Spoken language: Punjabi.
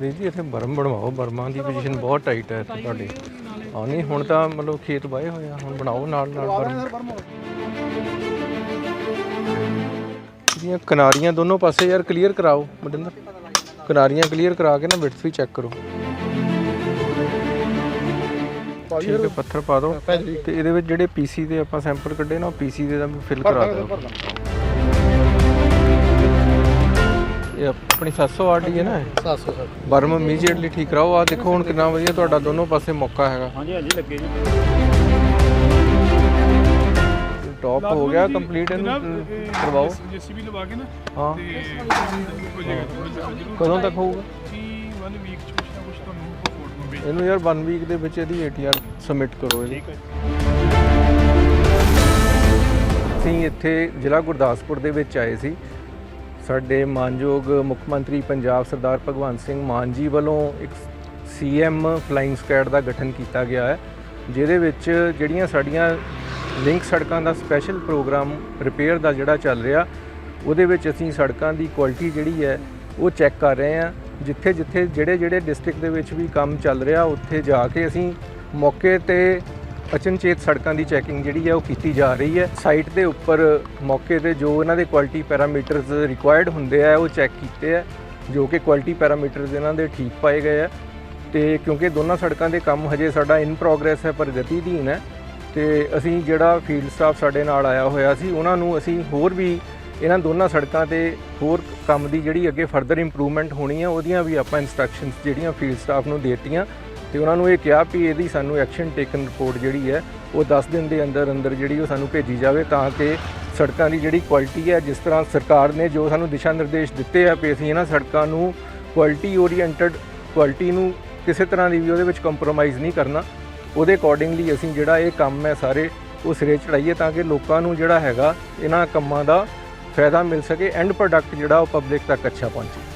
ਜੀ ਇੱਥੇ ਬਰਮ ਬਣਵਾਓ ਬਰਮਾਂ ਦੀ ਪੋਜੀਸ਼ਨ ਬਹੁਤ ਟਾਈਟ ਹੈ ਇੱਥੇ ਤੁਹਾਡੇ। ਆ ਨਹੀਂ ਹੁਣ ਤਾਂ ਮਤਲਬ ਖੇਤ ਵਾਏ ਹੋਏ ਆ ਹੁਣ ਬਣਾਓ ਨਾਲ ਨਾਲ ਬਰਮ। ਇਹਦੀਆਂ ਕਿਨਾਰੀਆਂ ਦੋਨੋਂ ਪਾਸੇ ਯਾਰ ਕਲੀਅਰ ਕਰਾਓ ਮਡਿੰਦਰ ਕਿਨਾਰੀਆਂ ਕਲੀਅਰ ਕਰਾ ਕੇ ਨਾ ਵਿਡਥ ਵੀ ਚੈੱਕ ਕਰੋ। ਠੀਕ ਹੈ ਪੱਥਰ ਪਾ ਦਿਓ। ਤੇ ਇਹਦੇ ਵਿੱਚ ਜਿਹੜੇ ਪੀਸੀ ਦੇ ਆਪਾਂ ਸੈਂਪਲ ਕੱਢੇ ਨਾ ਉਹ ਪੀਸੀ ਦੇ ਦਾ ਵੀ ਫਿਲ ਕਰਾ ਦਿਓ। ਇਹ ਆਪਣੀ 700 ਆਰਡੀ ਹੈ ਨਾ? 700 ਸਰ ਬਰਮ ਇਮੀਡੀਏਟਲੀ ਠੀਕ ਕਰਾਓ ਆ ਦੇਖੋ ਹੁਣ ਕਿੰਨਾ ਵਧੀਆ ਤੁਹਾਡਾ ਦੋਨੋਂ ਪਾਸੇ ਮੌਕਾ ਹੈਗਾ। ਹਾਂਜੀ ਹਾਂਜੀ ਲੱਗੇ ਜੀ। ਟੌਪ ਹੋ ਗਿਆ ਕੰਪਲੀਟ ਇਹਨੂੰ ਕਰਵਾਓ। ਜੀਸੀਬੀ ਲਵਾ ਕੇ ਨਾ ਹਾਂ। ਤੇ ਹੋ ਜਾਏਗਾ ਜ਼ਰੂਰ ਕਦੋਂ ਤੱਕ ਹੋਊਗਾ? ਜੀ ਵਨ ਵੀਕ ਚ ਕੁਛ ਨਾ ਕੁਛ ਤੁਹਾਨੂੰ ਰਿਪੋਰਟ ਨੂੰ ਇਹਨੂੰ ਯਾਰ 1 ਵੀਕ ਦੇ ਵਿੱਚ ਇਹਦੀ ਏਟੀਆਰ ਸਬਮਿਟ ਕਰੋ ਇਹਦੀ। ਅਸੀਂ ਇੱਥੇ ਜ਼ਿਲ੍ਹਾ ਗੁਰਦਾਸਪੁਰ ਦੇ ਵਿੱਚ ਆਏ ਸੀ। ਸਾਡੇ ਮਾਨਯੋਗ ਮੁੱਖ ਮੰਤਰੀ ਪੰਜਾਬ ਸਰਦਾਰ ਭਗਵੰਤ ਸਿੰਘ ਮਾਨ ਜੀ ਵੱਲੋਂ ਇੱਕ ਸੀਐਮ ਫਲਾਈਂਗ ਸਕੁਐਡ ਦਾ ਗਠਨ ਕੀਤਾ ਗਿਆ ਹੈ, ਜਿਹਦੇ ਵਿੱਚ ਜਿਹੜੀਆਂ ਸਾਡੀਆਂ ਲਿੰਕ ਸੜਕਾਂ ਦਾ ਸਪੈਸ਼ਲ ਪ੍ਰੋਗਰਾਮ ਰਿਪੇਅਰ ਦਾ ਜਿਹੜਾ ਚੱਲ ਰਿਹਾ, ਉਹਦੇ ਵਿੱਚ ਅਸੀਂ ਸੜਕਾਂ ਦੀ ਕੁਆਲਿਟੀ ਜਿਹੜੀ ਹੈ, ਉਹ ਚੈੱਕ ਕਰ ਰਹੇ ਹਾਂ। ਜਿੱਥੇ ਜਿੱਥੇ ਜਿਹੜੇ ਜਿਹੜੇ ਡਿਸਟ੍ਰਿਕਟ ਦੇ ਵਿੱਚ ਵੀ ਕੰਮ ਚੱਲ ਰਿਹਾ, ਉੱਥੇ ਜਾ ਕੇ ਅਸੀਂ ਮੌਕੇ ਤੇ ਅਚਨਚੇਤ ਸੜਕਾਂ ਦੀ ਚੈਕਿੰਗ ਜਿਹੜੀ ਹੈ ਉਹ ਕੀਤੀ ਜਾ ਰਹੀ ਹੈ। ਸਾਈਟ ਦੇ ਉੱਪਰ ਮੌਕੇ ਤੇ ਜੋ ਇਹਨਾਂ ਦੇ ਕੁਆਲਿਟੀ ਪੈਰਾਮੀਟਰਸ ਰਿਕੁਆਇਰਡ ਹੁੰਦੇ ਆ, ਉਹ ਚੈੱਕ ਕੀਤੇ ਆ, ਜੋ ਕਿ ਕੁਆਲਿਟੀ ਪੈਰਾਮੀਟਰਸ ਇਹਨਾਂ ਦੇ ਠੀਕ ਪਾਏ ਗਏ ਆ। ਤੇ ਕਿਉਂਕਿ ਦੋਨਾਂ ਸੜਕਾਂ ਦੇ ਕੰਮ ਹਜੇ ਸਾਡਾ ਇਨ ਪ੍ਰੋਗਰੈਸ ਹੈ ਪ੍ਰਗਤੀਧੀਨ ਹੈ। ਤੇ ਅਸੀਂ ਜਿਹੜਾ ਫੀਲਡ ਸਟਾਫ ਸਾਡੇ ਨਾਲ ਆਇਆ ਹੋਇਆ ਸੀ, ਉਹਨਾਂ ਨੂੰ ਅਸੀਂ ਹੋਰ ਵੀ ਇਹਨਾਂ ਦੋਨਾਂ ਸੜਕਾਂ ਤੇ ਹੋਰ ਕੰਮ ਦੀ ਜਿਹੜੀ ਅੱਗੇ ਫਰਦਰ ਇੰਪਰੂਵਮੈਂਟ ਹੋਣੀ ਹੈ ਉਹਦੀਆਂ ਵੀ ਆਪਾਂ ਇਨਸਟਰਕਸ਼ਨਸ ਜਿਹੜੀਆਂ ਫੀਲਡ ਸਟਾਫ ਨੂੰ ਦੇਤੀਆਂ। ਤੇ ਉਹਨਾਂ ਨੂੰ ਇਹ ਕਿਹਾ ਵੀ ਇਹਦੀ ਸਾਨੂੰ ਐਕਸ਼ਨ ਟੇਕਨ ਰਿਪੋਰਟ ਜਿਹੜੀ ਹੈ, ਉਹ 10 ਦਿਨ ਦੇ ਅੰਦਰ ਅੰਦਰ ਜਿਹੜੀ ਉਹ ਸਾਨੂੰ ਭੇਜੀ ਜਾਵੇ ਤਾਂ ਕਿ ਸੜਕਾਂ ਦੀ ਜਿਹੜੀ ਕੁਆਲਿਟੀ ਹੈ, ਜਿਸ ਤਰ੍ਹਾਂ ਸਰਕਾਰ ਨੇ ਜੋ ਸਾਨੂੰ ਦਿਸ਼ਾ ਨਿਰਦੇਸ਼ ਦਿੱਤੇ ਆ ਵੀ ਅਸੀਂ ਇਹਨਾਂ ਸੜਕਾਂ ਨੂੰ ਕੁਆਲਿਟੀ ਓਰੀਐਂਟਡ ਕੁਆਲਿਟੀ ਨੂੰ ਕਿਸੇ ਤਰ੍ਹਾਂ ਦੀ ਵੀ ਉਹਦੇ ਵਿੱਚ ਕੰਪਰੋਮਾਈਜ਼ ਨਹੀਂ ਕਰਨਾ, ਉਹਦੇ ਅਕੋਰਡਿੰਗਲੀ ਅਸੀਂ ਜਿਹੜਾ ਇਹ ਕੰਮ ਹੈ ਸਾਰੇ ਉਹ ਸਿਰੇ ਚੜਾਈਏ ਤਾਂ ਕਿ ਲੋਕਾਂ ਨੂੰ ਜਿਹੜਾ ਹੈਗਾ, ਇਹਨਾਂ ਕੰਮਾਂ ਦਾ ਫਾਇਦਾ ਮਿਲ ਸਕੇ ਐਂਡ ਪ੍ਰੋਡਕਟ ਜਿਹੜਾ ਉਹ ਪਬਲਿਕ ਤੱਕ ਅੱਛਾ ਪਹੁੰਚੇ।